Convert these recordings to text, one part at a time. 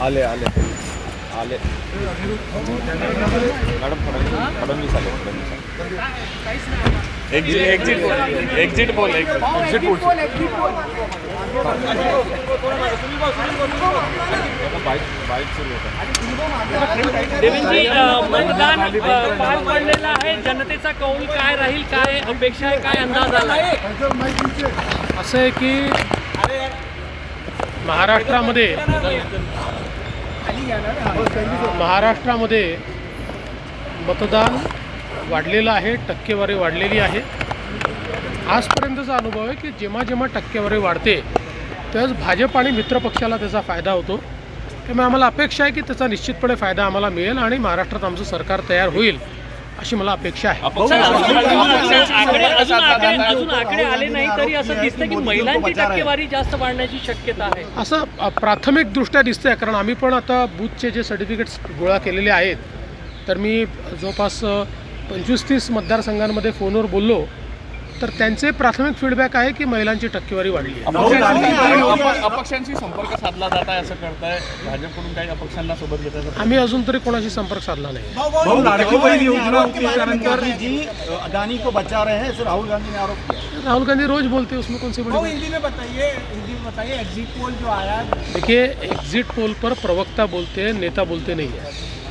आले आले. आले. मॅडम फडणवीस आले फडणवीस आले. काहीच नाही exit exit poll exit poll exit poll मतदान पार पडलेलं आहे. जनतेचा कौल काय राहील? काय अपेक्षा आहे? काय अंदाज आला? असं आहे की महाराष्ट्रामध्ये महाराष्ट्रामध्ये मतदान वाढलेलं आहे टक्केवारी वाढलेली आहे. आजपर्यंतचा अनुभव आहे की जेव्हा जेव्हा टक्केवारी वाढते त्यावेळेस भाजप आणि मित्रपक्षाला त्याचा फायदा होतो. त्यामुळे आम्हाला अपेक्षा आहे की त्याचा निश्चितपणे फायदा आम्हाला मिळेल आणि महाराष्ट्रात आमचं सरकार तयार होईल अशी मला अपेक्षा आहे. असं दिसतं की महिलांची टक्केवारी जास्त वाढण्याची शक्यता आहे. असं अ, प्राथमिकदृष्ट्या दिसतंय कारण आम्ही पण आता बूथचे जे सर्टिफिकेट्स गोळा केलेले आहेत तर मी जवळपास पंचवीस तीस मतदारसंघांमध्ये फोनवर बोललो तर त्यांचे प्राथमिक फीडबॅक आहे की महिलांची टक्केवारी वाढली अपक्षांशी संपर्क साधला जात आहे असं करताय भाजपकडून काही अपक्षांना सोबत घेत आहे आम्ही अजून तरी कोणाशी संपर्क साधला नाही. अदानी को बचा रहे हैं राहुल गांधी ने आरोप किया. राहुल गांधी रोज बोलते उसमें कौन सी बड़ी हिंदी में बताइए हिंदी में बताइए एग्जिट पोल जो आया देखिए एग्जिट पोल पर प्रवक्ता बोलते हैं नेता बोलते नहीं है।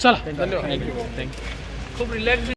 चला धन्यवाद खूप रिलॅक्स